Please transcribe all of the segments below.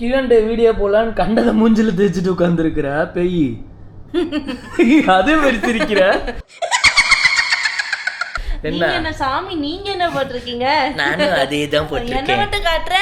Q and A video போலான்னு கண்டதை மூஞ்சில தேய்ச்சிட்டு உட்காந்துருக்கிற பெய். அதே மாதிரி சிரிக்கிற. என்ன நீங்க என்ன சாமி நீங்க என்ன போட்டிருக்கீங்க? நானும் அதே தான் என்ன போட்டிருக்கேன் மட்டும் காட்டுற?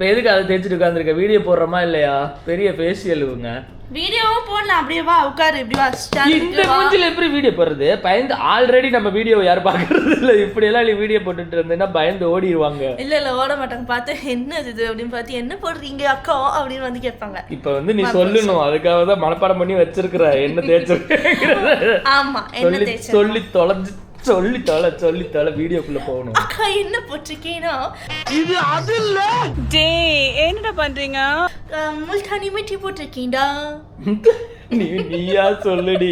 இப்போ எதுக்கு அதை தேய்ச்சிட்டு உட்காந்துருக்க வீடியோ போடுறோமா இல்லையா? பெரிய ஃபேஷியல் இவங்க வீடியோவும் போடலாம். அப்படியே வா உட்காரு. இப்படி வா இந்த. மூஞ்சில எப்படி வீடியோ போடுறது? பயந்து ஆல்ரெடி நம்ம வீடியோ யாரும் பார்க்கறது இல்லை. இப்படியெல்லாம் நீ வீடியோ போட்டுட்டு இருந்தேன்னா பயந்து ஓடிடுவாங்க இல்ல இல்ல ஓட மாட்டாங்க. பார்த்து என்னது இது அப்படின்னு பார்த்து என்ன போடுறீங்க அக்கா? அப்படின்னு வந்து கேட்பாங்க. இப்போ வந்து நீ சொல்லணும். அதுக்காக தான் மனப்பாடம் பண்ணி வச்சிருக்கிற. என்ன தேய்ச்சிருக்கிறத ஆமா என்ன சொல்லி சொல்லி தொலைஞ்சு சொல்லி தொலை சொல்லி தொலை வீடியோக்குள்ள போகணும். அக்கா என்ன போட்டிருக்கீங்கன்னா டேய் என்னடா பண்றீங்க? முல்தானி மெட்டி போட்டிருக்கீண்டா நீ நீயா சொல்லுடி.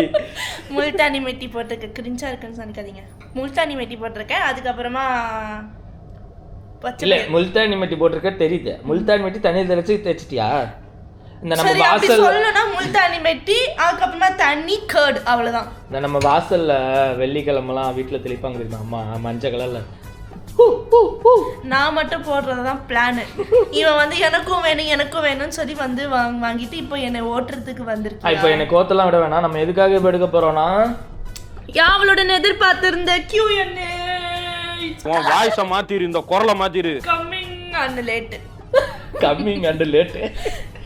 முல்தானி மெட்டி போட்டிருக்க கிரிஞ்சா இருக்குன்னு சொன்னிக்காதீங்க முல்தானி மெட்டி போட்டிருக்கேன் அதுக்கப்புறமா பச்சை இல்ல முல்தானி மெட்டி போட்டிருக்க தெரியுது. முல்தானி மெட்டி தண்ணி தெளிச்சு தேய்ச்சிட்டியா? இந்த நம்ம வாசல் சொல்லணும்னா முல்தானி மெட்டி அதுக்கப்புறமா தண்ணி கர்டு அவ்வளவுதான். இந்த நம்ம வாசல்ல வெள்ளிக்கிழமெல்லாம் வீட்டுல தெளிப்பாங்க தெரியுமா? அம்மா மஞ்சள் கலர்ல. நான் மட்டும் போடுறதுதான் பிளான் இவன் வந்து எனக்கும் வேணும் எனக்கும் வேணும்னு சொல்லி வந்து வாங் வாங்கிட்டு இப்போ என்னை ஓட்டுறதுக்கு வந்திருக்கேன் இப்போ எனக்கு கோத்தெல்லாம் விட வேணாம். நம்ம எதுக்காக இப்போ எடுக்க போறோம்னா? யாவளுடன் எதிர்பார்த்திருந்த கியூ என்ன உன் வாய்ஸை மாத்திரு இந்த குரலை மாத்திரு. கம்மிங் அந்த லேட்டு கம்மிங் அண்டு லேட்டு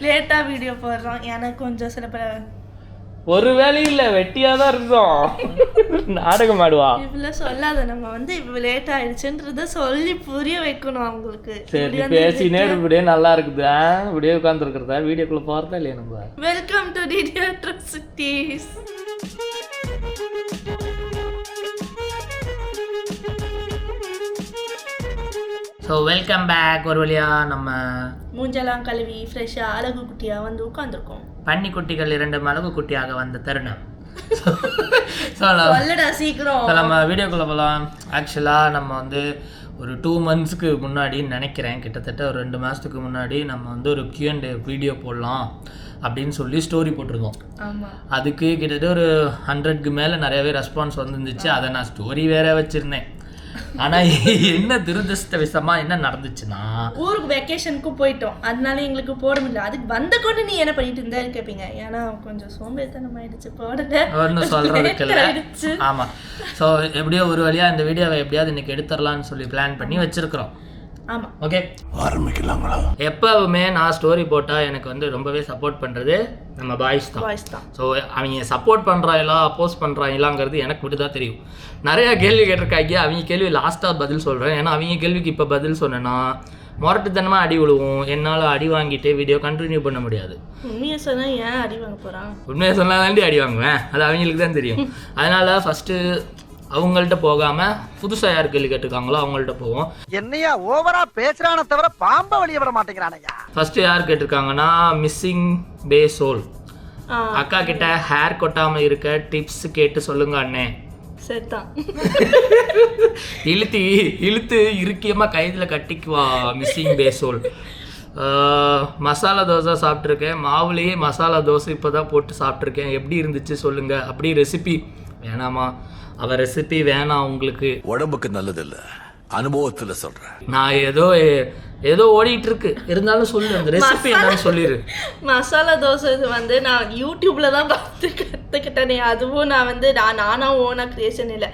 லேட்டா வீடியோ போடுறோம். எனக்கு கொஞ்சம் சில பேர் ஒரு வேலையும் இல்ல வெட்டியா தான் இருந்தோம் நாடகம் ஆடுவா. இவ்வளவு சொல்லாத நம்ம வந்து இவ்வளவு லேட் ஆயிடுச்சுன்றத சொல்லி புரிய வைக்கணும் அவங்களுக்கு. சரி பேசினே இப்படியே நல்லா இருக்குது? இப்படியே உட்காந்துருக்கிறதா வீடியோக்குள்ள போறதா இல்லையா நம்ம? Welcome to DD atrocities so welcome back ஒரு வழியா நம்ம மூஞ்செல்லாம் கழுவி ஃப்ரெஷ்ஷா அழகு குட்டியா வந்து உட்காந்துருக்கோம் பன்னிக்குட்டிகள் இரண்டு மிளகு குட்டியாக வந்த தருணம். ஸோ சீக்கிரம். நம்ம வீடியோக்குள்ளே போகலாம் ஆக்சுவலாக நம்ம வந்து ஒரு டூ மந்த்ஸ்க்கு முன்னாடி நினைக்கிறேன். கிட்டத்தட்ட ஒரு ரெண்டு மாதத்துக்கு முன்னாடி நம்ம வந்து ஒரு Q&A வீடியோ போடலாம் அப்படின்னு சொல்லி ஸ்டோரி போட்டிருந்தோம். ஆமா. அதுக்கு கிட்டத்தட்ட ஒரு ஹண்ட்ரட்க்கு மேலே நிறையவே ரெஸ்பான்ஸ் வந்துருந்துச்சு. அதை நான் ஸ்டோரி வேற வச்சுருந்தேன். ஆனால் என்ன துரதிருஷ்டவசமாக என்ன நடந்துச்சுன்னா ஊருக்கு வெக்கேஷனுக்கு போயிட்டோம். அதனால எங்களுக்கு போட முடியல. அதுக்கு வந்த கூட நீ என்ன பண்ணிட்டு இருந்தா கேட்பீங்க ஏன்னா கொஞ்சம் சோம்பேறித்தனம் ஆயிடுச்சு போடல. ஒன்றும் சொல்கிறதுக்கு இல்லை ஆமாம் ஸோ எப்படியோ ஒரு வழியாக இந்த வீடியோவை எப்படியாவது இன்னைக்கு எடுத்துடலாம்னு சொல்லி பிளான் பண்ணி வச்சுருக்கிறோம். ஆமா. ஓகே ஆரம்பிக்கலாங்களா? எப்பவுமே நான் ஸ்டோரி போட்டால் எனக்கு வந்து ரொம்பவே சப்போர்ட் பண்ணுறது நம்ம பாய்ஸ் தான். வாய்ஸ் தான். ஸோ அவங்க சப்போர்ட் பண்ணுறாங்களா அப்போஸ் பண்ணுறாங்களாங்கிறது எனக்கு மட்டும் தான் தெரியும். நிறைய கேள்வி கேட்டிருக்காங்க அவங்க கேள்வி லாஸ்ட்டாக பதில் சொல்கிறேன் ஏன்னா அவங்க கேள்விக்கு இப்போ பதில் சொன்னேன்னா முரட்டுத்தனமாக அடி விழுவும். என்னால் அடி வாங்கிட்டு வீடியோ கண்டினியூ பண்ண முடியாது. உண்மையை சொன்னா ஏன் அடி வாங்க போறான்? உண்மையை சொன்னால் தாண்டி அடி வாங்குவேன். அது அவங்களுக்கு தான் தெரியும். அதனால் ஃபஸ்ட்டு அவங்கள்ட்ட போகாமல் புதுசாக யார் கேள்வி கேட்டிருக்காங்களோ அவங்கள்ட்ட போவோம். என்னையா ஓவரா பேசுறானே தவிர பாம்ப வெளிய விட மாட்டேங்கிறானய்யா ஃபஸ்ட்டு யார் கேட்டிருக்காங்கன்னா மிஸ்ஸிங் பே சோல் அக்கா கிட்ட ஹேர் கொட்டாமல் இருக்க டிப்ஸ் கேட்டு சொல்லுங்க அண்ணே. சரிதான். இழுத்து இழுத்து இறுக்கியமாக கைதில் கட்டிக்குவா மிஸ்ஸிங் பேசோல் மசாலா தோசை சாப்பிட்ருக்கேன் மாவுலேயே மசாலா தோசை இப்போ தான் போட்டு சாப்பிட்ருக்கேன் எப்படி இருந்துச்சு சொல்லுங்க. அப்படி ரெசிபி வேணாமா? அவ ரெசிபி வேணாம் உங்களுக்கு. உடம்புக்கு நல்லதில்ல. அனுபவத்துல சொல்றேன். நான் ஏதோ ஏதோ ஓடிட்டு இருக்கு இருந்தாலும் சொல்லு அந்த ரெசிபி என்னன்னு சொல்லிடு மசாலா தோசை இது வந்து நான் யூடியூப்ல தான் பார்த்து கற்றுக்கிட்டேனே அதுவும் நான் வந்து நான் நானா ஓனா கிரியேஷன் இல்லை.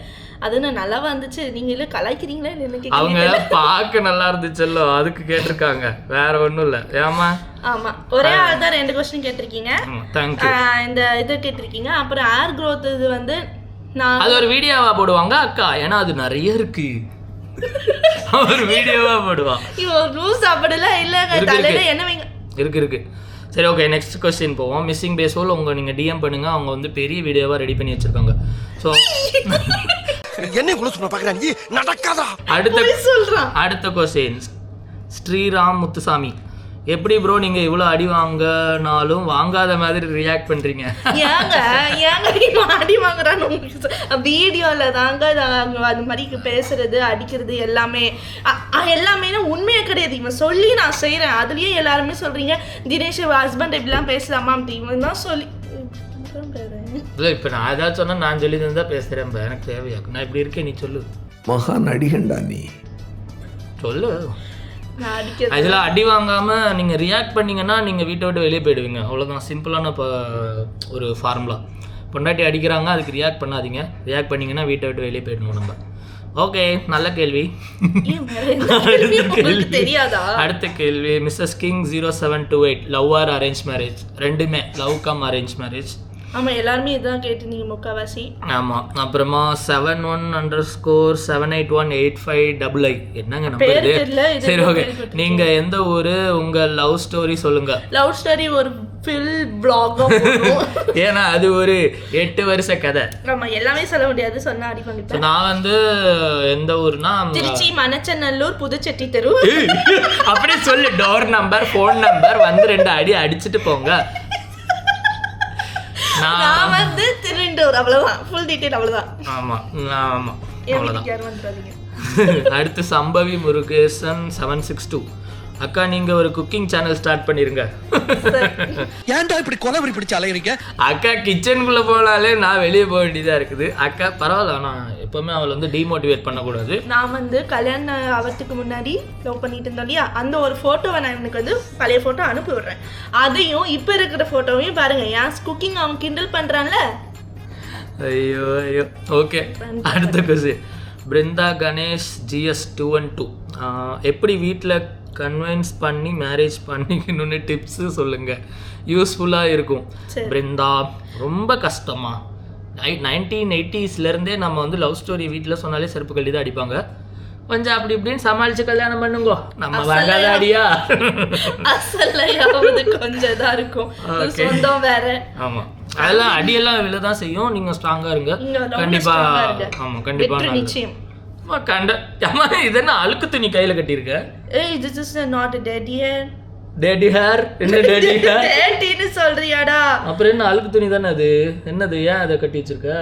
அது நான் நல்லா வந்துச்சு. நீங்களே கலாய்க்கிறீங்களா இல்லை என்ன அவங்க பார்க்க நல்லா இருந்துச்சல்லோ அதுக்கு கேட்டிருக்காங்க. வேற ஒன்றும் இல்லை. ஏமா ஆமா. ஒரே ஆள் தான் ரெண்டு கொஸ்டின் கேட்டிருக்கீங்க. இந்த இது கேட்டிருக்கீங்க. அப்புறம் ஏர் growth இது வந்து அது ஒரு வீடியோவா போடுவாங்க அக்கா? ஏன்னா அது நிறைய இருக்கு. ஒரு வீடியோவா போடுவா. இவன் ரூல் சாப்பிடல இல்லைங்க இருக்கு, தலையில இருக்கு. என்ன வைங்க. இருக்கு இருக்கு. சரி ஓகே நெக்ஸ்ட் கொஸ்டின் போவோம். மிஸ்ஸிங் பேஸோல் உங்க நீங்க டிஎம் பண்ணுங்க. அவங்க வந்து பெரிய வீடியோவா ரெடி பண்ணி வச்சிருக்காங்க. ஸோ என்ன நடக்காதா அடுத்த சொல்றான் அடுத்த கொஸ்டின் ஸ்ரீராம் முத்துசாமி. எப்படி ப்ரோ நீங்க இவ்வளோ அடி வாங்கினாலும் வாங்காத மாதிரி ரியாக்ட் பண்றீங்க? ஏங்க ஏங்க இவன் அடி வாங்குறான்னு உங்களுக்கு வீடியோல தாங்க அந்த மாதிரி பேசுறது அடிக்கிறது எல்லாமே எல்லாமே உண்மையே கிடையாது. இவன் சொல்லி நான் செய்றேன். அதுலயே எல்லாருமே சொல்றீங்க தினேஷ் ஹஸ்பண்ட் இப்படிலாம் பேசலாமா அப்படி. இவன் தான் சொல்லி. இல்லை இப்போ நான் ஏதாச்சும் சொன்னா நான் சொல்லி தான் பேசுகிறேன் எனக்கு தேவையாக்கு நான் இப்படி இருக்கேன் நீ சொல்லு. மகா நடிகண்டா நீ. சொல்லு. ஆக்சுவலாக அடி வாங்காம நீங்க ரியாக்ட் பண்ணீங்கன்னா நீங்க வீட்டை விட்டு வெளியே போயிடுவீங்க. அவ்வளவுதான். சிம்பிளான இப்போ ஒரு ஃபார்முலா பொண்டாட்டி அடிக்கிறாங்க அதுக்கு ரியாக்ட் பண்ணாதீங்க. ரியாக்ட் பண்ணீங்கன்னா வீட்டை விட்டு வெளியே போயிடணும் நம்ம. ஓகே நல்ல கேள்வி. தெரியாதா? அடுத்த கேள்வி. Mrs King zero seven two eight love or arrange marriage ரெண்டுமே. லவ் கம் அரேஞ்ச் மேரேஜ் ஆமா எல்லாருமே இதான் கேட்டிருந்தீங்க முக்காவாசி. ஆமாம் அப்புறமா seven one underscore seven eight one eight five double I என்னங்க நம்பர் சரி ஓகே கேள்விப்பட்டிருக்கேன். நீங்க எந்த ஊரு உங்க லவ் ஸ்டோரி சொல்லுங்க. லவ் ஸ்டோரி ஒரு ஃபில் பிளாகா ஏன்னா அது ஒரு எட்டு வருஷ கதை. ஆமா எல்லாமே சொல்ல முடியாது சொன்னா நான் வந்து எந்த ஊர்னா திருச்சி மணச்சநல்லூர் புதுச்செட்டி தெரு. அப்படியே சொல்லு. டோர் நம்பர் ஃபோன் நம்பர் வந்து ரெண்டு அடி அடிச்சுட்டு போங்க. நான் வந்து திருண்டூர் அவ்வளவுதான். ஃபுல் டீடைல் அவ்வளவுதான். ஆமா ஆமா யாரும் வந்துடாதீங்க. அடுத்து Sambhavi Murugesan seven six two அக்கா நீங்க ஒரு குக்கிங் சேனல் ஸ்டார்ட் பண்ணிருங்க. ஏன்டா இப்படி கொலவரி பிடிச்சு அலையறீங்க? அக்கா கிச்சனுக்குள்ள போனாலே நான் வெளியே போக வேண்டியதா இருக்குது. அக்கா பரவாயில்ல நான் எப்பவுமே அவளை வந்து டிமோட்டிவேட் பண்ணக்கூடாது. நான் வந்து கல்யாணம் ஆகிறதுக்கு முன்னாடி லவ் பண்ணிட்டு இருந்தோம் இல்லையா? அந்த ஒரு ஃபோட்டோவை நான் எனக்கு வந்து பழைய ஃபோட்டோ அனுப்பி விடுறேன். அதையும் இப்போ இருக்கிற ஃபோட்டோவையும் பாருங்க. ஏன் குக்கிங் அவன் கிண்டல் பண்றான்ல? ஐயோ ஐயோ. ஓகே அடுத்த question Brindha Ganesh GS two one two எப்படி வீட்டில் கன்வின்ஸ் பண்ணி மேரேஜ் பண்ணிக்கணும்னு டிப்ஸு சொல்லுங்க. யூஸ்ஃபுல்லாக இருக்கும். பிருந்தா ரொம்ப கஷ்டமா. நைன்டீன் எயிட்டிஸ்லேருந்தே நம்ம வந்து லவ் ஸ்டோரி வீட்டில் சொன்னாலே செருப்பு கல்வி தான் அடிப்பாங்க. கொஞ்சம் அப்படி இப்படின்னு சமாளிச்சு கல்யாணம் பண்ணுங்கோ. நம்ம வாங்காத அடியா அசல்லையாவது கொஞ்சம் இதா இருக்கும். சொந்தம் வேற. ஆமா. அதெல்லாம் அடியெல்லாம் விழ தான் செய்யும். நீங்க ஸ்ட்ராங்கா இருங்க. கண்டிப்பா. ஆமா கண்டிப்பா. நிச்சயம். அம்மா, கண்ட அம்மா இது என்ன அழுக்கு துணி கையில கட்டியிருக்க? ஏய் this is not a dead year daddy hair என்ன டேடி ஹேர் டேட்டின்னு சொல்றியாடா. அப்புறம் என்ன அழுக்கு துணி தானே அது? என்னது ஏன் அதை கட்டி வச்சிருக்க?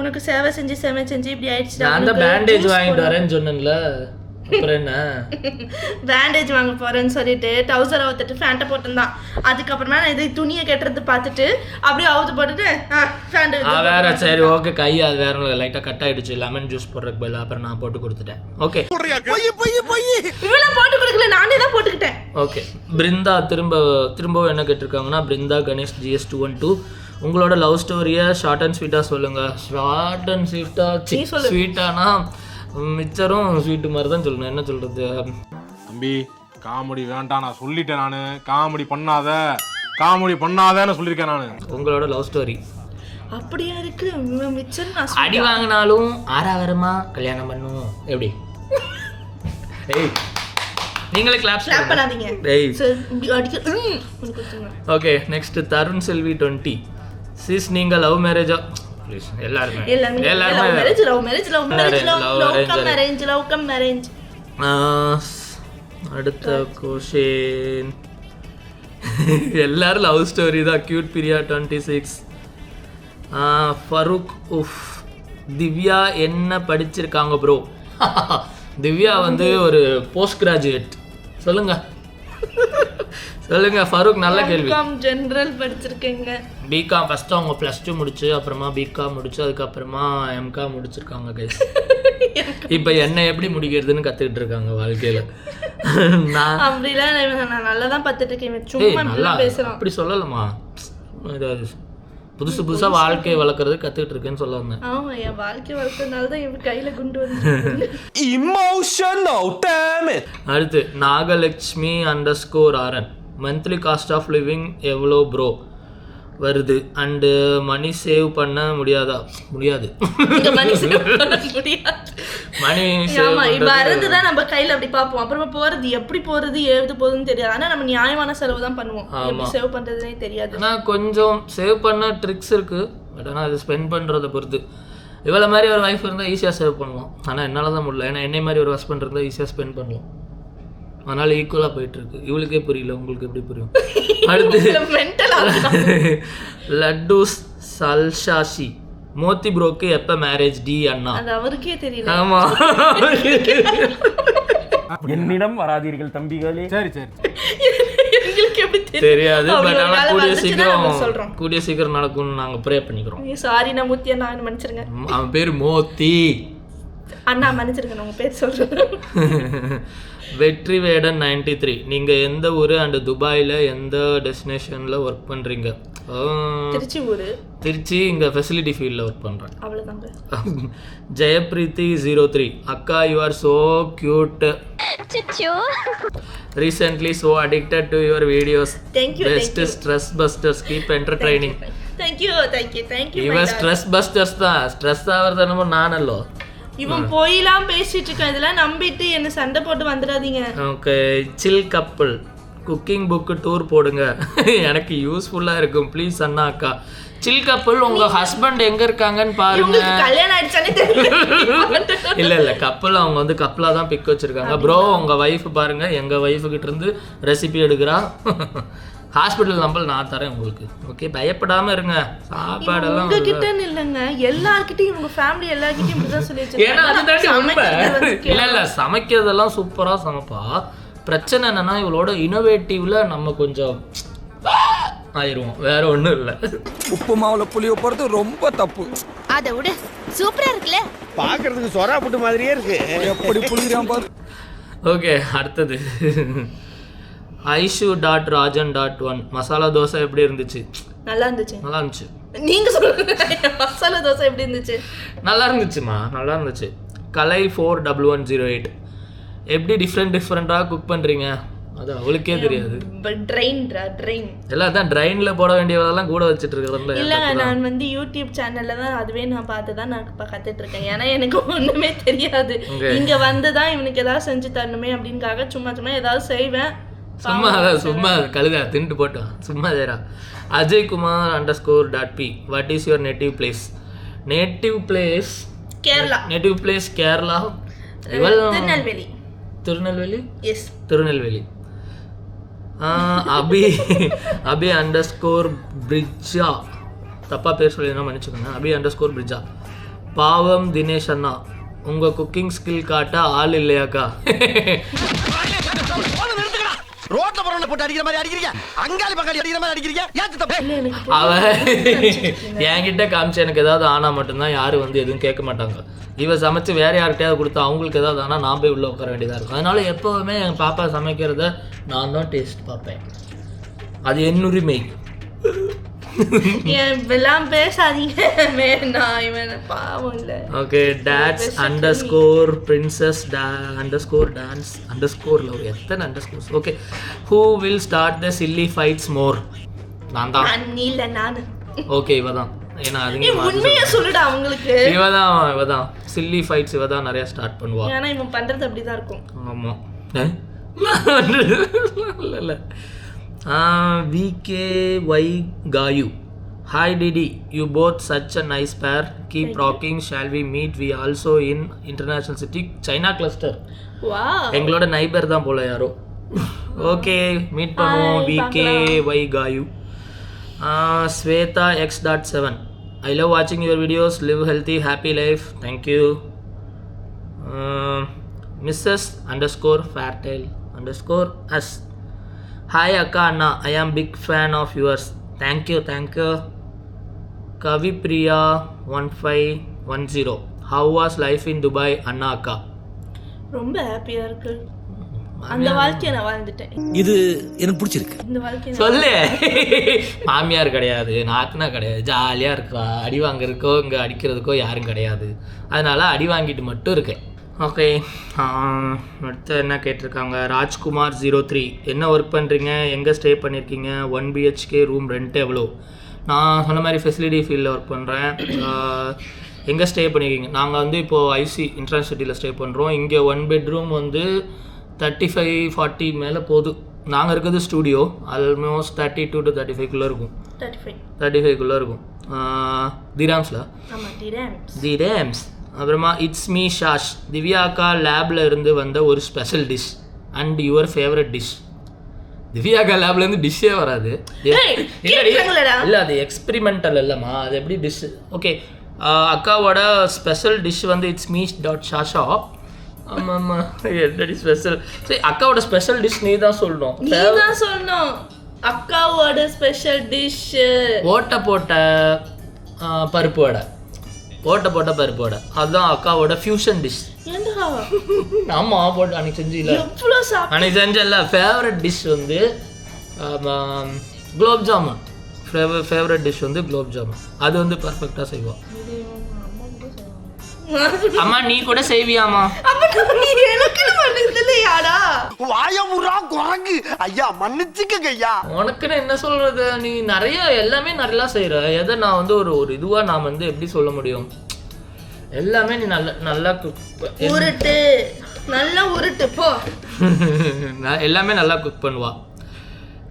உனக்கு சேவை செஞ்சு சேவை செஞ்சு இப்படி ஆயிடுச்சுடா. நான் தான் பேண்டேஜ் வாங்கிட்டு வரேன்னு சொன்னேன்ல. அப்புறம் என்ன? பேண்டேஜ் வாங்க போறேன்னு சொல்லிட்டு டவுசர் அவுத்துட்டு ஃபேண்ட்டை போட்டிருந்தான் அதுக்கப்புறமா நான் இது துணியை கட்டுறது பார்த்துட்டு அப்படியே அவுத்து போட்டுட்டு ஃபேண்ட் ஆ வேற சரி ஓகே கை அது வேற லைட்டா கட் ஆயிடுச்சு. லெமன் ஜூஸ் போடுறதுக்கு பதிலா அப்புறம் நான் போட்டு கொடுத்துட்டேன். ஓகே இவெல்லாம் போட்டு கொடுக்கல நானே தான் போட்டுக்கிட்டேன். ஓகே பிருந்தா திரும்ப திரும்பவும் என்ன கேட்டிருக்காங்கன்னா Brindha Ganesh GS two one two. உங்களோட லவ் ஸ்டோரியை ஷார்ட் அண்ட் ஸ்வீட்டாக சொல்லுங்க. ஷார்ட் அண்ட் ஸ்வீட்டாக சொல்லு. ஸ்வீட்டானா மிச்சரும் ஸ்வீட்டு மாதிரி தான் சொல்லணும். என்ன சொல்கிறது தம்பி காமெடி வேண்டாம். நான் சொல்லிட்டேன் நானு. காமெடி பண்ணாத. காமெடி பண்ணாதேன்னு சொல்லியிருக்கேன் நானு. உங்களோட லவ் ஸ்டோரி அப்படியா இருக்கு? நான் அடி வாங்கினாலும் ஆறாவரமா கல்யாணம் பண்ணும். எப்படி? ஏய் நீங்களே பண்ணாதீங்க. உனக்கு கொடுத்துருங்க. Okay next Tharun Selvi twenty sis நீங்க லவ் மேரேஜா ப்ளீஸ் எல்லாருமே. எல்லாருமே. அடுத்த கொஷின் எல்லாரும் லவ் ஸ்டோரி தான். Cute Priya twenty six Farooq உஃப் Divya என்ன படிச்சிருக்காங்க ப்ரோ திவ்யா வந்து ஒரு போஸ்ட் கிராஜுவேட் சொல்லுங்க. சொல்லுங்க ஃபரூக் நல்ல கேள்வி Com general படிச்சிருக்கீங்க. பிகாம் ஃபஸ்ட்டு அவங்க ப்ளஸ் டூ முடிச்சு அப்புறமா பிகாம் முடிச்சு அதுக்கப்புறமா எம்காம் முடிச்சிருக்காங்க கைஸ் இப்போ என்ன எப்படி முடிக்கிறதுன்னு கற்றுக்கிட்டு இருக்காங்க வாழ்க்கையில். நான் அப்படிலாம் நான் நல்லா தான் பார்த்துட்டு இருக்கேன். சும்மா நல்லா பேசுறான். அப்படி சொல்லலாமா இது புதுசு புதுசாக வாழ்க்கையை வளர்க்குறது கற்றுக்கிட்டு இருக்கேன்னு சொல்ல வந்தேன். ஆமா என் வாழ்க்கை வளர்த்ததுனால தான் இவன் கையில குண்டு வந்து அடுத்து நாகலட்சுமி அண்டர் ஸ்கோர் ஆரன் மந்த்லி காஸ்ட் ஆஃப் லிவிங் எவ்வளோ ப்ரோ வருது. அண்டு மணி சேவ் பண்ண முடியாதா? முடியாது. மணி save பண்ண முடியாது. மணி ஆமா சேவ் இப்ப தான் நம்ம கையில அப்படி பார்ப்போம். அப்புறமா போறது எப்படி போறது ஏது போகுதுன்னு தெரியாது. ஆனா நம்ம நியாயமான செலவு தான் பண்ணுவோம். எப்படி சேவ் பண்றதுனே தெரியாது. ஆனால் கொஞ்சம் சேவ் பண்ண ட்ரிக்ஸ் இருக்குது பட் ஆனால் அது ஸ்பெண்ட் பண்ணுறத பொறுத்து. இவ்வளோ மாதிரி ஒரு வைஃப் இருந்தால் ஈஸியாக சேவ் பண்ணலாம் ஆனால் என்னால் தான் முடியல. ஏன்னா என்னை மாதிரி ஒரு ஹஸ்பண்ட் இருந்தால் ஈஸியாக ஸ்பெண்ட் பண்ணலாம். அதனால் ஈக்குவலாக போயிட்டுருக்கு. இவளுக்கே புரியல உங்களுக்கு எப்படி புரியும்? அடுத்து மென்டல் லட்டூஸ் சல்ஷாஷி மோத்தி ப்ரோக்கு எப்போ மேரேஜ் டி அண்ணா. அது அவருக்கே தெரியல. ஆமா என்னிடம் வராதீர்கள் தம்பிகளே. சரி சரி. எங்களுக்கு எப்படி தெரியும்? தெரியாது பட் வேளை கூடிய சீக்கிரம் கூடிய சீக்கிரம் நடக்கும்னு நாங்கள் ப்ரே பண்ணிக்கிறோம். சாரி நான் முத்தியா நான் மன்னிச்சிருங்க. அவன் பேர் மோத்தி. அண்ணா மன்னிச்சிருக்கேன் உங்க பேர் சொல்றேன். வெற்றி வேடன் நைன்டி த்ரீ நீங்கள் எந்த ஊர் அண்ட் துபாயில் எந்த டெஸ்டினேஷனில் ஒர்க் பண்ணுறீங்க திருச்சி ஊரு திருச்சி இங்கே ஃபெசிலிட்டி ஃபீல்டில் ஒர்க் பண்ணுறேன் அவ்வளவுதாங்க. ஜெயப்ரீத்தி ஜீரோ த்ரீ அக்கா you are so cute recently so addicted to your videos best stress busters keep entertaining thank you thank you thank you இவன் ஸ்ட்ரெஸ் பஸ்டர்ஸ் தான். ஸ்ட்ரெஸ் ஆகிறது என்னமோ நானல்லோ. இவன் போயெல்லாம் பேசிட்டு இருக்கான் இதெல்லாம் நம்பிட்டு என்ன சண்டை போட்டு வந்துடாதீங்க. ஓகே சில் கப்பல் குக்கிங் புக்கு டூர் போடுங்க. எனக்கு யூஸ்ஃபுல்லாக இருக்கும். ப்ளீஸ் அண்ணா அக்கா. சில் கப்பல் உங்க ஹஸ்பண்ட் எங்க இருக்காங்கன்னு பாருங்க. இல்ல இல்ல கப்பல் அவங்க வந்து கப்பலா தான் பிக் வச்சிருக்காங்க. ப்ரோ உங்க ஒய்ஃப் பாருங்க. எங்க ஒய்ஃபு கிட்ட இருந்து ரெசிபி எடுக்கிறா. ஹாஸ்பிட்டல் நம்பர் நான் தரேன் உங்களுக்கு. ஓகே பயப்படாம இருங்க. சாப்பாடெல்லாம் உங்ககிட்ட இல்லைங்க. எல்லார்கிட்டயும் உங்க ஃபேமிலி எல்லார்கிட்டயும் இப்படிதான் சொல்லி ஏன்னா அதுதாண்டி உண்மை. இல்ல இல்ல சமைக்கிறதெல்லாம் சூப்பரா சமைப்பா. பிரச்சனை என்னன்னா இவளோட இனோவேட்டிவ்ல நம்ம கொஞ்சம் ஆயிருவோம் வேற ஒண்ணும் இல்ல. உப்பு மாவுல புளிய போறது ரொம்ப தப்பு. அதை விட சூப்பரா இருக்குல்ல. பாக்குறதுக்கு சொரா புட்டு மாதிரியே இருக்கு. எப்படி புளிக்கிறான் பாரு. ஓகே அடுத்தது. Aishu dot Rajan dot one masala dosa எப்படி இருந்துச்சு? நல்லா இருந்துச்சு. நல்லா இருந்துச்சு. நீங்க சொல்லுங்க. மசாலா தோசை எப்படி இருந்துச்சு? நல்லா இருந்துச்சுமா? நல்லா இருந்துச்சு. Kalai four double one zero eight எப்படி டிஃப்ரெண்ட் டிஃப்ரெண்ட்டாக குக் பண்ணுறீங்க அது அவளுக்கே தெரியாது. ட்ரெயின்ரா ட்ரெயின் எல்லாம் தான் ட்ரைனில் போட வேண்டியதெல்லாம் கூட வச்சுட்டு இருக்கிறதுல இல்லைங்க நான் வந்து யூடியூப் சேனல்ல தான் அதுவே நான் பார்த்து தான் நான் இப்போ இருக்கேன். ஏன்னா எனக்கு ஒண்ணுமே தெரியாது. இங்க வந்து தான் இவனுக்கு ஏதாவது செஞ்சு தரணுமே அப்படின்காக சும்மா சும்மா ஏதாவது செய்வேன். சும்மா சும்மா கழுதா தின்ட்டு போட்டோம். சும்மா தேரா Ajay Kumar underscore dot B what is your native place native place Kerala native place Kerala Tirunelveli. Tirunelveli? Yes Tirunelveli. Abhi Abhi underscore பிரிட்ஜா தப்பாக பேர் சொல்லி மன்னிச்சுக்கோங்க. அபி அண்டர் ஸ்கோர் பிரிட்ஜா பாவம் தினேஷ் அண்ணா. உங்கள் குக்கிங் ஸ்கில் காட்ட ஆள் இல்லையாக்கா? ரோட்ல போறவன போட்டு அடிக்கிற மாதிரி அடிக்கிறீங்க? அங்காளி பங்காளி அடிக்கிற மாதிரி அடிக்கிறீங்க? ஏன் தப்பு இல்ல எனக்கு அவ என்கிட்ட காமிச்சு எனக்கு ஏதாவது ஆனா மட்டும்தான் யாரும் வந்து எதுவும் கேட்க மாட்டாங்க. இவ சமைச்சு வேற யார்கிட்டயாவது கொடுத்தா அவங்களுக்கு ஏதாவது ஆனால் நான் போய் உள்ள உட்கார வேண்டியதா இருக்கும். அதனால எப்பவுமே என் பாப்பா சமைக்கிறத நான் தான் டேஸ்ட் பார்ப்பேன். அது என் இப்பெல்லாம் பேசாதீங்க வேணாம் இவன் பாவம் இல்ல okay dates underscore princess underscore dance underscore love எத்தனை underscores okay who will start the silly fights more நான் தான். நீ இல்ல நானு. ஓகே இவ தான். ஏன்னா அதுங்க உண்மையா சொல்லுடா அவங்களுக்கு. இவ தான் இவ தான். சில்லி ஃபைட்ஸ் இவ தான் நிறைய ஸ்டார்ட் பண்ணுவா. ஏன்னா இவன் பண்றது அப்படிதான் இருக்கும். ஆமா. இல்லை இல்லை. VK Y Gayu hi DD you both such a nice pair keep rocking shall we meet we also in international city China cluster எங்களோட நைபர் தான் போல யாரோ. ஓகே மீட் பண்ணுவோம். VK Y Gayu Swetha X dot seven I love வாட்சிங் your videos live healthy happy life thank you Mrs underscore fertile underscore as hi அக்கா அண்ணா I am big fan of yours thank you thank you Kavipriya one five one zero how was life in Dubai அண்ணா அக்கா ரொம்ப ஹாப்பியா இருக்கு. அந்த வாழ்க்கையை நான் வாழ்ந்துட்டேன். இது எனக்கு பிடிச்சிருக்கு. இந்த வாழ்க்கையை சொல்லு. மாமியார் கிடையாது நாத்தனா கிடையாது ஜாலியாக இருக்கா? அடி வாங்குறதுக்கோ இங்கே அடிக்கிறதுக்கோ யாரும் கிடையாது. அதனால அடி வாங்கிட்டு மட்டும் இருக்கேன். ஓகே அடுத்து என்ன கேட்டிருக்காங்க? ராஜ்குமார் ஜீரோ த்ரீ என்ன ஒர்க் பண்ணுறீங்க எங்கே ஸ்டே பண்ணியிருக்கீங்க ஒன் பிஹெச்கே ரூம் ரெண்ட் எவ்வளோ நான் சொன்ன மாதிரி ஃபெசிலிட்டி ஃபீல்டில் ஒர்க் பண்ணுறேன் எங்கே ஸ்டே பண்ணியிருக்கீங்க நாங்கள் வந்து இப்போது ஐசி இன்டர்நேஷனல் சிட்டியில் ஸ்டே பண்ணுறோம் இங்கே ஒன் பெட்ரூம் வந்து தேர்ட்டி ஃபைவ் ஃபார்ட்டி மேலே போகுது நாங்கள் இருக்கிறது studio almost thirty two to thirty ஃபைவ்க்குள்ளே இருக்கும். 35 தேர்ட்டி ஃபைவ்க்குள்ளே இருக்கும் ஆமா டிராம்ஸ் தி ரேம்ஸ் அப்புறமா இட்ஸ் மீ ஷாஷ் திவ்யா அக்கா லேபில் இருந்து வந்த ஒரு special dish and your favourite dish Divya அக்கா லேப்ல இருந்து டிஷ்ஷே வராது. இல்லை அது எக்ஸ்பெரிமெண்டல் இல்லைம்மா. அது எப்படி டிஷ் ஓகே அக்காவோட ஸ்பெஷல் டிஷ் வந்து இட்ஸ் மீ டாட் ஷாஷா ஆமாம் ஆமாம் என்னடி ஸ்பெஷல் சரி அக்காவோட ஸ்பெஷல் டிஷ் நீ தான் சொல்லணும். நீ தான் சொல்லணும். அக்காவோட ஸ்பெஷல் டிஷ் ஓட்டை போட்ட பருப்பு வடை. போட்ட போட்ட பருப்போட அதுதான் அக்காவோட ஃபியூஷன் டிஷ் ஆமா போட்டு அன்னைக்கு செஞ்சில. அன்னைக்கு செஞ்சல ஃபேவரட் டிஷ் வந்து குலோப் ஜாமுன். ஃபேவரட் டிஷ் வந்து குலோப் ஜாமுன். அது வந்து பர்ஃபெக்டாக செய்வோம். அம்மா நீ கூட செய்வியாமா அப்ப நீ எனக்கு பண்ணது இல்லையாடா வாயமுறா குரங்கு. ஐயா மன்னிச்சுக்கங்க ஐயா. உனக்குன்னு என்ன சொல்றது? நீ நிறைய எல்லாமே நல்லா செய்யற எதை நான் வந்து ஒரு ஒரு இதுவா நான் வந்து எப்படி சொல்ல முடியும்? எல்லாமே நீ நல்ல நல்லா குக் உருட்டு. நல்லா உருட்டு போ. நான் எல்லாமே நல்லா குக் பண்ணுவா.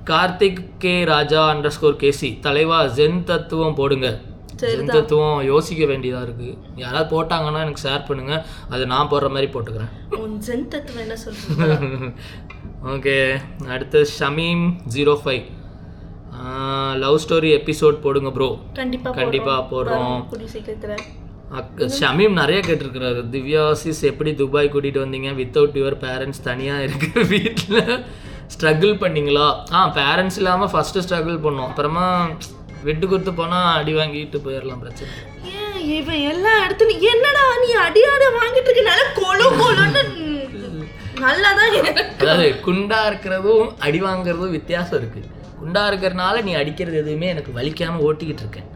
Karthik K Raja underscore KC தலைவா ஜென் தத்துவம் போடுங்க. தத்துவம் யோசிக்க வேண்டியதா இருக்கு. யாராவது போட்டாங்கன்னா எனக்கு ஷேர் பண்ணுங்க. அது நான் போடுற மாதிரி போட்டுக்கிறேன். உன் ஜென் தத்துவம் என்ன சொல்றீங்க? ஓகே. அடுத்து Shameem zero five love story episode போடுங்க ப்ரோ கண்டிப்பா கண்டிப்பா போடுறோம். ஷமீம் நிறைய கேட்டிருக்கிறாரு. திவ்யாசிஸ் எப்படி துபாய் கூட்டிகிட்டு வந்தீங்க? வித்தவுட் யுவர் பேரண்ட்ஸ் தனியாக இருக்கிற வீட்டில் ஸ்ட்ரகிள் பண்ணீங்களா? ஆ பேரண்ட்ஸ் இல்லாமல் ஃபஸ்ட்டு ஸ்ட்ரகிள் பண்ணோம். அப்புறமா விட்டு கொடுத்து போனால் அடி வாங்கிட்டு போயிடலாம் பிரச்சனை. ஏன்? இவன் எல்லா இடத்துலயும் என்னடா நீ அடியாட வாங்கிட்டு இருக்கனால கொலு கொலுன்னு நல்லா தான் அதாவது குண்டா இருக்கிறதும் அடி வாங்குறதும் வித்தியாசம் இருக்குது குண்டா இருக்கிறனால நீ அடிக்கிறது எதுவுமே எனக்கு வலிக்காமல் ஓட்டிக்கிட்டு இருக்கேன்.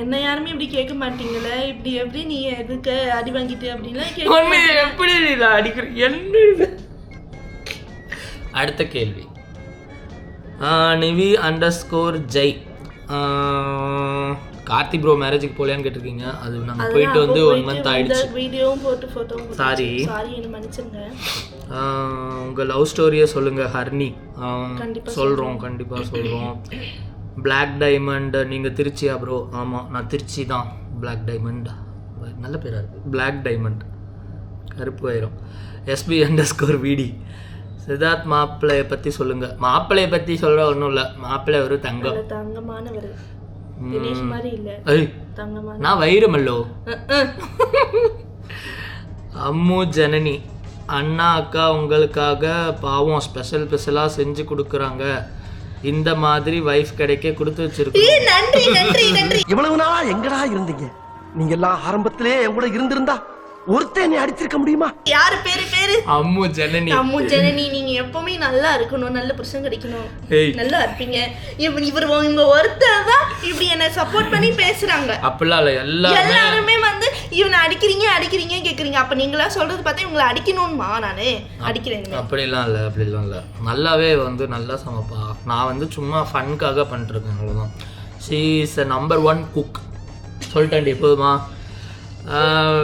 என்ன யாருமே இப்படி கேட்க மாட்டீங்களே? இப்படி எப்படி நீ எதுக்கு அடி வாங்கிட்டு அப்படின்லாம் எப்படி நான் அடிக்கிற என்ன அடுத்த கேள்வி. Nivi underscore Jai. Karthi bro மேரேஜுக்கு போகலையான்னு கேட்டிருக்கீங்க. அது நாங்கள் போயிட்டு வந்து ஒன் மந்த் ஆயிடுச்சு. வீடியோவும் போட்டு Sorry. சாரி என்ன மன்னிச்சிருங்க. ஆஹ் உங்க லவ் ஸ்டோரியை சொல்லுங்க ஹர்னி. ஆஹ் கண்டிப்பா சொல்றோம் கண்டிப்பா சொல்றோம். பிளாக் டைமண்ட் நீங்க திருச்சியா ப்ரோ ஆமா நான் திருச்சி தான். பிளாக் டைமண்ட் நல்ல பேரா இருக்கு. பிளாக் டைமண்ட் கருப்பு ஆயிரும் எஸ்பி அண்டர் ஸ்கோர் விடி சித்தார்த் மாப்பிள்ளைய பத்தி சொல்லுங்க. மாப்பிள்ளைய பத்தி சொல்ற ஒன்றும் இல்லை. மாப்பிள்ளை ஒரு தங்கம். தங்கமானவர். தினேஷ் மாதிரி இல்ல. ஐய் தங்கமான நான் வைரமல்லோ. அம்மு ஜனனி அண்ணா அக்கா உங்களுக்காக பாவம் ஸ்பெஷல் ஸ்பெஷலாக செஞ்சு கொடுக்குறாங்க. இந்த மாதிரி வைஃப் கிடைக்க கொடுத்து வச்சிருக்கோம் ஏய், நன்றி நன்றி நன்றி. இவ்வளவு நாளா எங்கடா இருந்தீங்க? நீங்க எல்லாம் ஆரம்பத்திலே என் கூட இருந்திருந்தா ஒருத்தன் அடிச்சிருக்க முடியுமா? யாரு பேரு பேரு? அம்மு ஜனனி. அம்மு ஜனனி நீங்க எப்பவுமே நல்லா இருக்கணும் நல்ல புருஷன் கிடைக்கணும். நல்லா இருப்பீங்க. இவர் இவர் உங்க ஒருத்தர் தான் இப்படி என்ன சப்போர்ட் பண்ணி பேசுறாங்க. அப்படிலாம் இல்லை எல்லாமே எல்லாருமே வந்து இவனை அடிக்கிறீங்க அடிக்கிறீங்க கேக்குறீங்க. அப்ப நீங்களா சொல்றது பார்த்தா இவங்களை அடிக்கணும்மா நானு. அடிக்கிறேன் அப்படிலாம் இல்லை அப்படிலாம் இல்லை. நல்லாவே வந்து நல்லா சமைப்பா. நான் வந்து சும்மா ஃபன்காக பண்ணிட்டுருக்கேன் அவ்வளோதான் she is a number one cook சொல்லிட்டேன்டி போதுமா?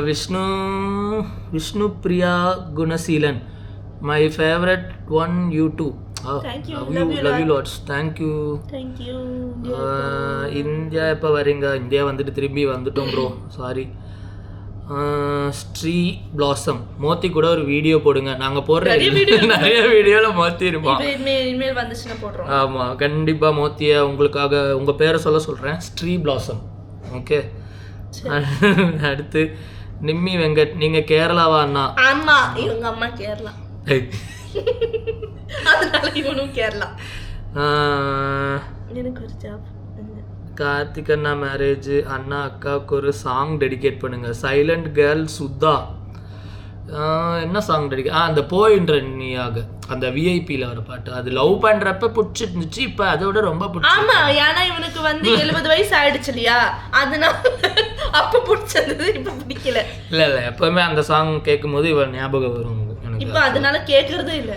Vishnu Vishnu Priya Gunaseelan. My favourite one you too India எப்போ வரீங்க இந்தியா வந்துட்டு திரும்பி வந்துட்டோம் bro sorry Shri blossom Moti கூட ஒரு வீடியோ போடுங்க. நாங்கள் போடுற நிறைய வீடியோவில் மோத்தி இருப்போம் ஆமாம் கண்டிப்பாக மோத்தியை உங்களுக்காக உங்கள் பேரை சொல்ல சொல்கிறேன் ஸ்ரீ பிளாசம் ஓகே அடுத்து நிம்மி வெங்கட் நீங்கள் கேரளாவா அண்ணா? ஆமா இவங்க அம்மா கேரளா. அதனால இவனும் கேரளா. எனக்கு ஒரு ஜாப் கார்த்திக் அண்ணா மேரேஜ் அண்ணா அக்காவுக்கு ஒரு சாங் டெடிகேட் பண்ணுங்க. சைலண்ட் கேர்ள் சுத்தா என்ன சாங் டெடிகேட் ஆ அந்த போயின்ற நீயாக. அந்த விஐபியில் வர பாட்டு. அது லவ் பண்ணுறப்ப பிடிச்சிருந்துச்சு இப்போ அதோட ரொம்ப பிடிச்சி ஆமா ஏன்னா இவனுக்கு வந்து எழுபது வயசு ஆயிடுச்சு இல்லையா? அதனால அப்ப பிடிச்சிருந்தது இப்ப பிடிக்கல. இல்லை இல்லை எப்போவுமே அந்த சாங் கேட்கும்போது இவன் ஞாபகம் வரும் எனக்கு இப்ப அதனால கேக்குறதே இல்ல.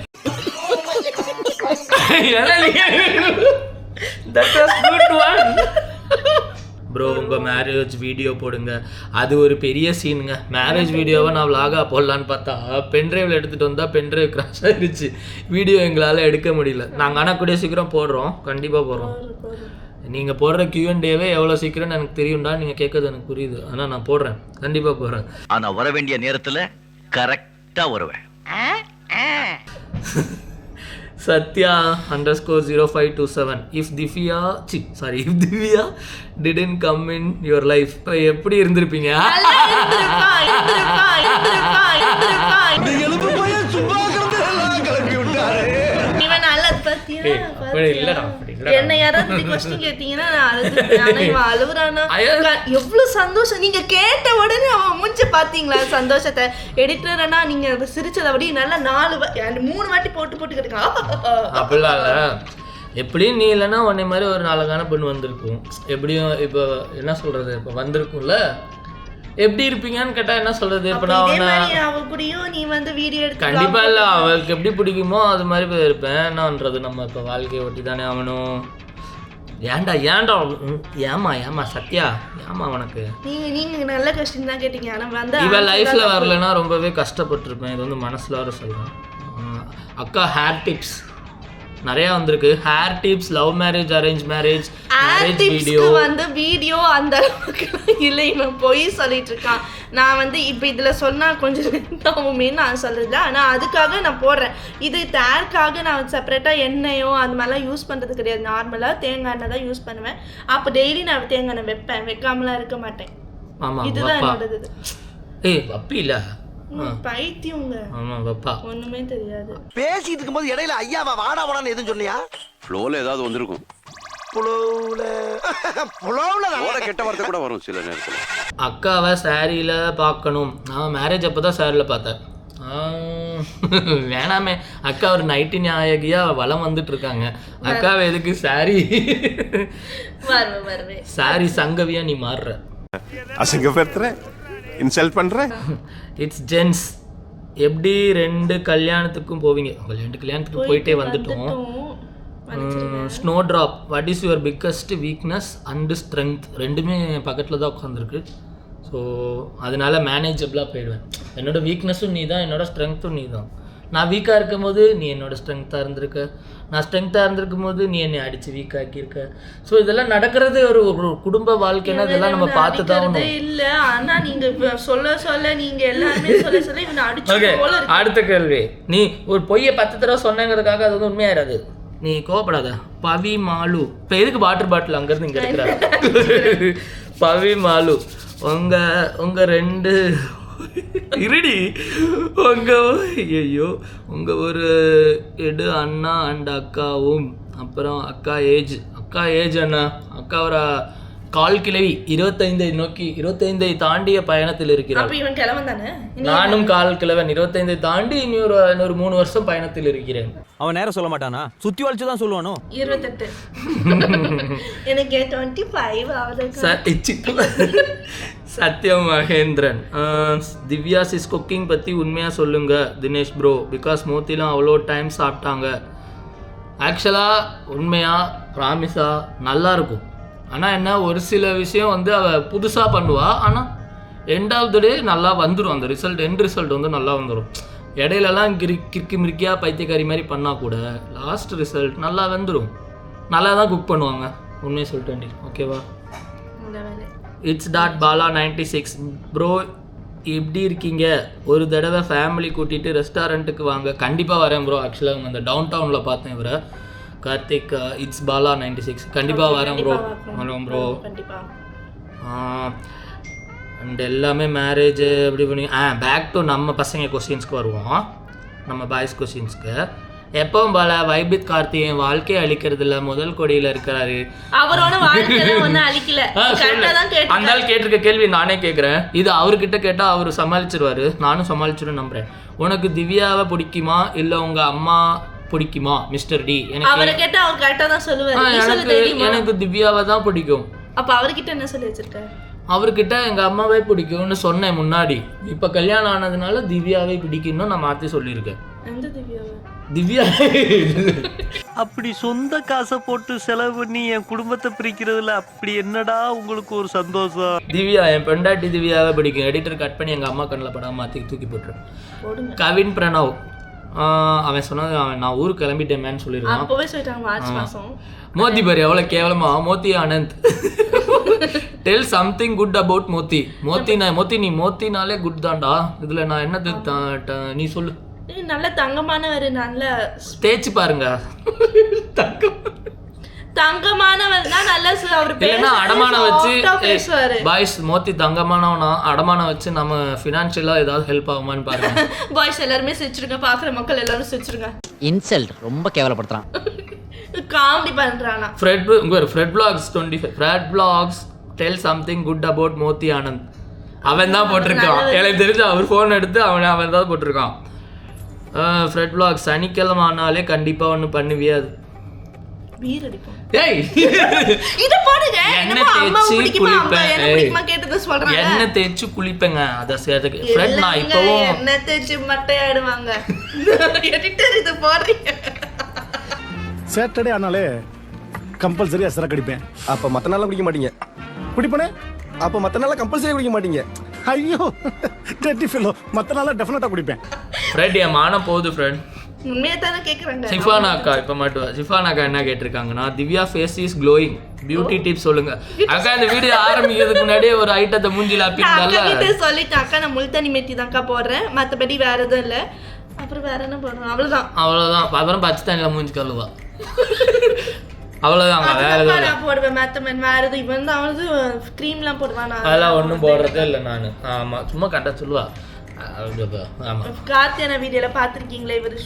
ப்ரோ உங்க மேரேஜ் வீடியோ போடுங்க. அது ஒரு பெரிய சீனுங்க மேரேஜ் வீடியோவை நான் vlog-ஆ போடலான்னு பார்த்தா பென்ட்ரைவில் எடுத்துட்டு வந்தா பென்ட்ரைவ் கிராஷ் ஆயிருச்சு. வீடியோ எங்களால் எடுக்க முடியல. நாங்கள் ஆனால் கூடிய சீக்கிரம் போடுறோம். கண்டிப்பாக போடுறோம். நீங்கள் போடுற கியூஎன்டேவே எவ்வளோ சீக்கிரம்னு எனக்கு தெரியும்டா நீங்கள் கேட்கறது எனக்கு புரியுது. ஆனால் நான் போடுறேன். கண்டிப்பாக போடுறேன். ஆனா வர வேண்டிய நேரத்துல கரெக்டா வருவேன். Sathya underscore zero five two seven if Divya C sorry if Divya didn't come in your life இப்போ எப்படி இருந்திருப்பீங்க? என்ன யாராவது கொஸ்டின் கேட்டீங்கன்னா நான். ஆனா இவன் அழுகுறானா? ஐயோ. எவ்வளவு சந்தோஷம். நீங்க கேட்ட உடனே அவன் மூஞ்சி பாத்தீங்களா சந்தோஷத்தை? எடிட்டர்னா நீங்க சிரிச்சதை அப்படி நல்லா நாலு மூணு வாட்டி போட்டு போட்டு அப்படிலாம் இல்லை. எப்படியும் நீ இல்லைன்னா உன்னை மாதிரி ஒரு நாலகான பெண் வந்திருக்கும். எப்படியும் இப்போ என்ன சொல்றது? இப்போ வந்திருக்கும்ல? எப்படி இருப்பீங்கன்னு கேட்டா என்ன சொல்றது? இப்போ நான் அவ கூடயும் நீ வந்து வீடியோ எடுத்து கண்டிப்பா இல்ல அவளுக்கு எப்படி பிடிக்குமோ அது மாதிரி போய் இருப்பேன். என்னன்றது நம்ம இப்போ வாழ்க்கையை ஒட்டி தானே ஆகணும். ஏன்டா ஏன்டா ஏமா ஏமா சத்யா? ஏமா உனக்கு? நீங்க நீங்க நல்ல கொஸ்டின் தான் கேட்டீங்க. ஆனா வந்து இவ லைஃப்ல. வரலன்னா ரொம்பவே கஷ்டப்பட்டிருப்பேன். இது வந்து மனசுல வர சொல்றேன். அக்கா ஹேர் டிப்ஸ் நிறைய வந்திருக்கு. Hair tips love marriage arrange marriage marriage video வந்து வீடியோ அந்த அளவுக்கு இல்லை. இவன் பொய் சொல்லிட்டு இருக்கான். நான் வந்து இப்போ இதில் சொன்னால் கொஞ்சம் ஆகுமே நான் சொல்றது ஆனால் அதுக்காக நான் போடுறேன். இது தேர்க்காக நான் செப்பரேட்டாக எண்ணெயோ அந்த மாதிரிலாம் யூஸ் பண்ணுறது கிடையாது. நார்மலாக தேங்காய் எண்ணெய் தான் யூஸ் பண்ணுவேன். அப்போ டெய்லி நான் தேங்காய் எண்ணெய் வைப்பேன். வைக்காமலாம் இருக்க மாட்டேன். இதுதான் இது. ஏய் வப்பி இல்ல. பைத்தியங்க. ஆமா வப்பா. ஒண்ணுமே தெரியாது. பேசிட்டு இருக்கும்போது இடையில ஐயாவா வாடா வாடான்னு எதுவும் சொன்னியா? ஃப்ளோல ஏதாவது வந்திருக்கும். புலவுல புலவுல ஓட கெட்ட வார்த்தை கூட வரும் சில நேரத்துல. அக்காவை சாரியில் பார்க்கணும். நான் மேரேஜ் அப்போ தான் சாரியில் பார்த்தேன். ஆஹ், வேணாமே. அக்கா ஒரு நைட்டு நாயகியா வலம் வந்துட்டு இருக்காங்க அக்காவை எதுக்கு சாரி சாரி சங்கவியா நீ மாறுற. அசிங்கப்படுத்துற? இன்சல்ட் பண்ற? இட்ஸ் ஜென்ஸ் எப்படி ரெண்டு கல்யாணத்துக்கும் போவீங்க? ரெண்டு கல்யாணத்துக்கு போயிட்டே வந்துட்டோம். Snow drop what is your biggest weakness and strength ரெண்டுமே பக்கத்தில் தான் உட்காந்துருக்கு ஸோ அதனால மேனேஜபிளாக போயிடுவேன். என்னோட வீக்னஸும் நீ தான் என்னோட ஸ்ட்ரென்த்தும் நீ தான் நான் வீக்காக இருக்கும்போது நீ என்னோட ஸ்ட்ரென்த்தாக இருந்திருக்க. நான் ஸ்ட்ரென்த்தாக இருந்திருக்கும் போது நீ என்னை அடித்து வீக் ஆக்கியிருக்க. ஸோ இதெல்லாம் நடக்கிறது ஒரு ஒரு குடும்ப வாழ்க்கைன்னா இதெல்லாம் நம்ம பார்த்து தான் இல்ல. ஆனா நீங்க இப்ப சொல்ல சொல்ல நீங்க எல்லாருமே சொல்ல சொல்ல இவனை அடிச்சு போல அடுத்த கேள்வி. நீ ஒரு பொய்யை பத்து தடவை சொன்னங்கிறதுக்காக அது வந்து உண்மையாயிராது. நீ கோவப்படாத. பவி மாலு. இப்போ எதுக்கு வாட்டர் பாட்டில் அங்கேருந்து இங்கே எடுக்கிறாரு? பவி மாலு. உங்க உங்க ரெண்டு இருடி. உங்க ஐயோ உங்க ஒரு எடு அண்ணா அண்ட் அக்காவும். அப்புறம் அக்கா ஏஜ் அக்கா ஏஜ் அண்ணா. அக்கா ஒரு கால் கிளவி இருபத்தைந்தை நோக்கி இருபத்தைந்தை தாண்டிய பயணத்தில் இருக்கிறார் அப்ப இவன் கிழவன் தானே? இனி நானும் கால் கிழவன் இருபத்தைந்தை தாண்டி இன்னொரு இன்னொரு மூணு வருஷம் பயணத்தில் இருக்கிறேன். அவன் நேரம் சொல்ல மாட்டானா? சுத்தி வளைச்சு தான் சொல்லுவானோ? இருபத்தெட்டு. எனக்கு டுவெண்ட்டி ஃபைவ் ஆகுது. சத்யம் மகேந்திரன். திவ்யாஸ் இஸ் குக்கிங் பற்றி உண்மையாக சொல்லுங்க தினேஷ் ப்ரோ பிகாஸ் மோத்திலாம் அவ்வளோ டைம் சாப்பிட்டாங்க. ஆக்சுவலாக உண்மையாக ப்ராமிஸாக நல்லா இருக்கும். ஆனால் என்ன ஒரு சில விஷயம் வந்து அவள் புதுசாக பண்ணுவா ஆனால் எண்ட் ஆஃப் த டே நல்லா வந்துடும் அந்த ரிசல்ட் எண்ட் ரிசல்ட் வந்து நல்லா வந்துடும் இடையிலலாம் கிரி கிறுக்கி மிருக்கியாக பைத்தியக்காரி மாதிரி பண்ணால் கூட லாஸ்ட் ரிசல்ட் நல்லா வந்துடும் நல்லா தான் குக் பண்ணுவாங்க. உண்மையை சொல்லிட்டு ஓகேவா it's dot Bala ninety six bro எப்படி இருக்கீங்க? ஒரு தடவை ஃபேமிலி கூட்டிகிட்டு ரெஸ்டாரண்ட்டுக்கு வாங்க. கண்டிப்பாக வரேன் ப்ரோ ஆக்சுவலாக அந்த டவுன் டவுனில் பார்த்தேன் இவரை. Karthik it's Bala ninety six கண்டிப்பாக வரேன் ப்ரோ வரோம் ப்ரோ அண்ட் எல்லாமே மேரேஜ் அப்படி பண்ணி ஆ பேக் டு நம்ம பசங்க கொஸ்டின்ஸ்க்கு வருவோம். நம்ம பாய்ஸ் கொஸ்டின்ஸ்க்கு எப்பவும் போல வைபித் கார்த்திகேயன் வாழ்க்கையை அழிக்கிறது இல்ல முதல் கொடியில் இருக்கிறாரு. அவரோட அழிக்கல. அந்த ஆள் கேட்டிருக்க கேள்வி நானே கேட்குறேன் இது அவர்கிட்ட கேட்டால் அவர் சமாளிச்சிருவாரு. நானும் சமாளிச்சிடும் நம்புறேன். உனக்கு திவ்யாவை பிடிக்குமா? இல்லை உங்க அம்மா பிடிக்குமா மிஸ்டர் டி? அவரை எனக்கு கேட்டா அவர் கரெக்டா தான் சொல்லுவாரு. எனக்கு திவ்யாவை தான் பிடிக்கும். அப்ப அவர்கிட்ட என்ன சொல்லி வச்சிருக்க அவர்கிட்ட எங்க அம்மாவே பிடிக்கும்னு சொன்னேன் முன்னாடி. இப்போ கல்யாணம் ஆனதுனால திவ்யாவை பிடிக்கும்னு நான் மாற்றி சொல்லியிருக்கேன். திவ்யா அப்படி சொந்த காசை போட்டு செலவு பண்ணி என் குடும்பத்தை பிரிக்கிறதுல அப்படி என்னடா உங்களுக்கு ஒரு சந்தோஷம்? திவ்யா என் பெண்டாட்டி திவ்யாவை பிடிக்கும். எடிட்டர் கட் பண்ணி எங்கள் அம்மா கண்ணில் படாம மாற்றி தூக்கி போடுங்க. கவின் பிரணவ். அவன் சொன்னது அவன் நான் ஊருக்கு கிளம்பிட்டேமேன்னு சொல்லியிருக்கான் அப்பவே சொல்லிட்டாங்க மார்ச் மாசம். மோத்தி பாரு எவ்வளோ கேவலமா Mothi Anand tell something good about Mothi. Mothi நான் மோத்தி நீ மோத்தினாலே குட் தான்டா. இதில் நான் என்னது நீ சொல்லு. நல்ல தங்கமானவர் நல்ல தேய்ச்சி பாருங்க. தங்கம் தங்கமானவர் தான் நல்ல அவர் பேசுறது அடமானம் வச்சு பாய்ஸ் மோத்தி தங்கமானவனா அடமானம் வச்சு நம்ம ஃபினான்ஷியலாக ஏதாவது ஹெல்ப் ஆகுமான்னு பாருங்க. பாய்ஸ் எல்லாருமே சிரிச்சிருங்க பாக்குற மக்கள் எல்லாரும் சிரிச்சிருங்க. இன்சல்ட் ரொம்ப கேவலப்படுத்துறான். காமெடி பண்றானா. Fred Fred blacks twenty five Fred blacks tell something good about Mothi Anand அவன் தான் போட்டிருக்கான். எனக்கு தெரிஞ்சு அவர் ஃபோன் எடுத்து அவன் அவன் தான் போட்டிருக்கான். ஃப்ரெட் பிளாக் சனிக்கிழமை ஆனாலே கண்டிப்பாக ஒன்று பண்ணுவியே ஏய். இத போடுங்க. தேய்ச்சி குளிப்பேன். என்ன. பிடிக்குமா கேட்டது சொல்றாங்க. எண்ணெய் தேய்ச்சி குளிப்பேங்க. அதை நான் இப்போவும் எண்ணெய் தேய்ச்சி மட்டையாடுவாங்க எடிட்டர் இது போடுறீங்க சாட்டர்டே ஆனாலே கம்பல்சரியா சரக்கு அடிப்பேன். அப்ப மத்த நாள்லாம் குடிக்க மாட்டீங்க. குடிப்பனே? அப்ப மத்த நாள்லாம் கம்பல்சரி குடிக்க மாட்டீங்க. ஐயோ. டெட்டி ஃபில்லோ மற்ற நாளாக டெஃபினட்டாக குடிப்பேன். ஃப்ரெட் என் மானம் போகுது ஃப்ரெண்ட் உண்மையா தானே கேக்குறாங்க அக்கா இப்போ மட்டும் சிஃபானா அக்கா என்ன கேட்டிருக்காங்கன்னா Divya face is glowing beauty tips சொல்லுங்க. அக்கா இந்த வீடியோ ஆரம்பிக்கிறதுக்கு முன்னாடியே ஒரு ஐட்டத்தை மூஞ்சில கிட்ட சொல்லிட்டேன். அக்கா நான் முல்தானி மெட்டி தான்க்கா போடுறேன். மத்தபடி வேற எதுவும் இல்ல. அப்புறம் வேற என்ன போடுறோம் அவ்வளவுதான். அவ்வளோதான் அப்புறம் பச்சை தண்ணியில் மூஞ்சி கழுவா. அவ்வளோதாங்க வேற எதுவும் போடுவேன். மத்த வேற எதுவும் இவன் வந்து அவனது க்ரீம்லாம் போடுவான்? அதெல்லாம் ஒன்றும் போடுறதே இல்லை. நான். ஆமாம் சும்மா கரெக்டாக சொல்லுவா. ஆமாம் கார்த்தியான வீடியோல பாத்திருக்கீங்களே இவர்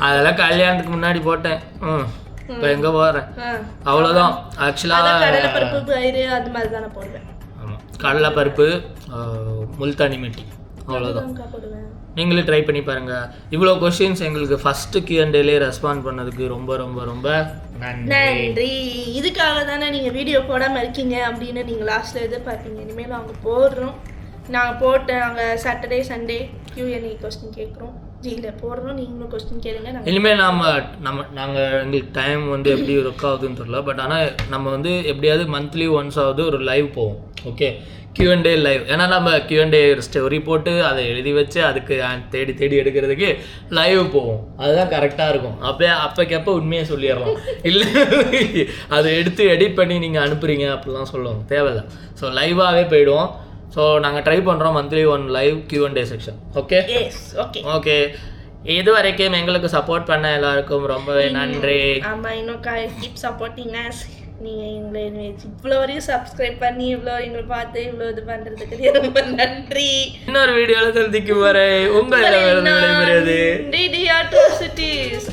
அதெல்லாம் கல்யாணத்துக்கு முன்னாடி போட்டேன். ம். இப்போ எங்கே போகிறேன் ஆ. அவ்வளோதான் அதான் ஆக்சுவலாக கடலை பருப்பு பயிறு அது மாதிரி தானே போடுவேன். ஆமாம் கடலைப்பருப்பு முல்தானி மெட்டி. அவ்வளோதான் அதுதான்க்கா போடுவேன். நீங்களே ட்ரை பண்ணி பாருங்க. இவ்வளோ கொஷின்ஸ் எங்களுக்கு ஃபர்ஸ்ட் கியூஎன்டேலே ரெஸ்பாண்ட் பண்ணதுக்கு ரொம்ப ரொம்ப ரொம்ப நன்றி. இதுக்காக தானே நீங்க வீடியோ போடாம இருக்கீங்க அப்படின்னு நீங்க லாஸ்ட்ல எதிர்பார்ப்பீங்க. இனிமேல் நாங்க போடுறோம். நாங்கள் போட்டு நாங்கள் சாட்டர்டே சண்டே கியூஎன்ஏ கொஸ்டின் கேட்குறோம் ஜியில் போடுறோம். நீங்களும் கொஸ்டின் கேளுங்க. இனிமேல் நம்ம நம்ம நாங்கள் எங்களுக்கு டைம் வந்து எப்படி ஒர்க் ஆகுதுன்னு தெரியல. பட் ஆனால் நம்ம வந்து எப்படியாவது மந்த்லி ஒன்ஸ் ஆகுது ஒரு லைவ் போவோம். ஓகே கியூஎன்டே லைவ் ஏன்னா நம்ம கியூஎன்டே ஸ்டோரி போட்டு அதை எழுதி வச்சு அதுக்கு தேடி தேடி எடுக்கிறதுக்கு லைவ் போவோம். அதுதான் கரெக்டாக இருக்கும். அப்போ அப்போக்கப்போ உண்மையை சொல்லிடுறோம் இல்லை அதை எடுத்து எடிட் பண்ணி நீங்கள் அனுப்புறீங்க அப்படிலாம் சொல்லுவோம் தேவையில்ல. ஸோ லைவாகவே போயிடுவோம். ஸோ நாங்கள் ட்ரை பண்ணுறோம் monthly one live Q and A section okay okay okay இது வரைக்கும் எங்களுக்கு சப்போர்ட் பண்ண எல்லாருக்கும் ரொம்பவே நன்றி. ஆமா இன்னும் கீப் சப்போர்ட்டிங் அஸ் நீங்க எங்களை இவ்வளோ வரையும் சப்ஸ்கிரைப் பண்ணி இவ்வளோ எங்களை பார்த்து இவ்வளோ இது பண்றதுக்கு ரொம்ப நன்றி. இன்னொரு வீடியோல சந்திக்கும் வரை உங்கள் அட்ராசிட்டிஸ்